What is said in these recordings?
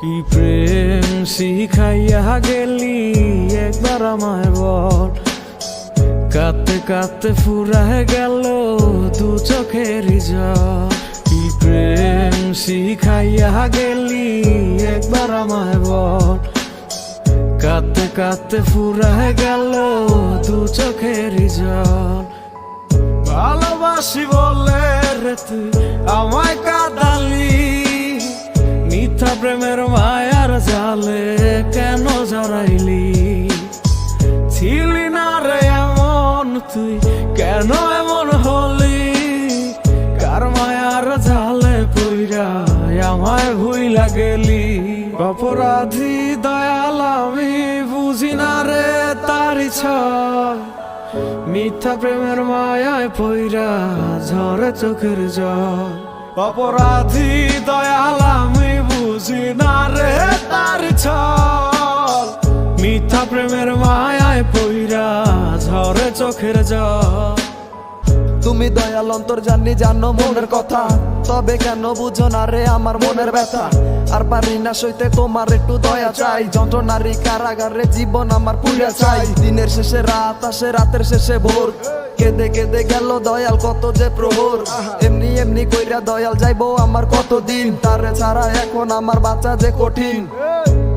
কি প্রেম শিখাইয়া গেলি? একবার আমায় বল। কাঁদতে কাঁদতে ফুরায় গেল দু চোখের কি প্রেম শিখাইয়া গেলি? একবার আমায় বল। কাঁদতে কাঁদতে ফুরায় গেল দু চোখের জল। ভালোবাসি বলে রে তুই, আমায় প্রেমের মায়ার জালে কেন জড়াইলি? ছিলি না রে এমন, তুই কেন এমন হলি? কার মায়ার জালে পইরা আমায় ভুইলা গেলি? অপরাধী দয়াল, আমি বুঝি না রে তারি মিথ্যা প্রেমের মায়ায় পইরা ঝরে চোখের জল। অপরাধী দয়াল, আমি তার মিথ্যা প্রেমের মায়ায় পইরা ঝরে চোখের জল। তুমি দয়াল অন্তর জানি, জানো মনের কথা। তবে কেন বুঝো না রে আমার মনের ব্যথা? আর পারি না সইতে তোমার একটু দয়া চাই। যন্ত্রণারী কারাগারে জীবন আমার পুড়ে চাই। দিনের শেষে রাত আসে, রাতের শেষে ভোর। কেঁদে কেঁদে গেল দয়াল, কত যে প্রহর। এমনি এমনি কইরা দয়াল, যাইবো আমার কত দিন তারে ছাড়া এখন আমার বাঁচা যে কঠিন।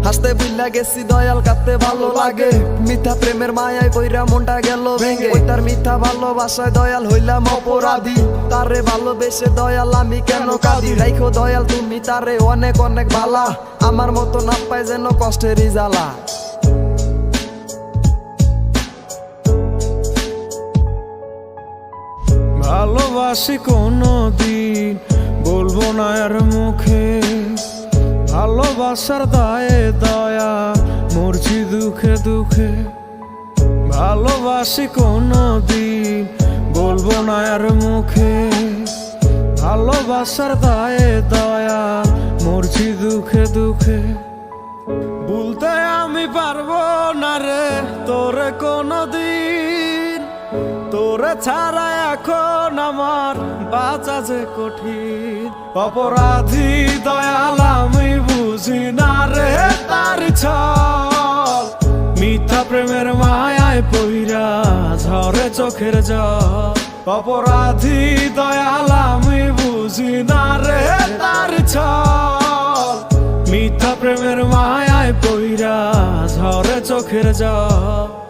হাসতে বুইলা গেছি দয়াল, কাঁদতে ভালো লাগে। মিথ্যা প্রেমের মায়ায় কইরা মনটা গেল ভেঙে। তার মিথ্যা ভালোবাসায় দয়াল হইলাম অপরাধী। তারে ভালোবেসে দয়াল, আমি কেন কাঁদি? রাইখো দয়াল, তুমি তারে অনেক অনেক ভালা আমার মতো না পায় যেন কষ্টেরই জ্বালা। ভালোবাসি কোনো দিন বলব না আর মুখে। ভালোবাসার দায়ে দয়া, মরছি দুঃখে দুঃখে। ভালোবাসি কোনো দিন বলব না আর মুখে। ভালোবাসার দায়ে দয়া, মরছি দুঃখে দুঃখে। বলতে আমি পারব না রে, তোরে কোনো দিন তোরে ছাড়া এখন আমার বাঁচা যে কঠিন। অপরাধী দয়াল, আমি বুঝি না রে তার ছল। মিথ্যা প্রেমের মায়ায় পইরা ঝরে চোখের জল। অপরাধী দয়াল, আমি বুঝি না রে তার ছল। মিথ্যা প্রেমের মায়ায় পইরা ঝরে চোখের জল।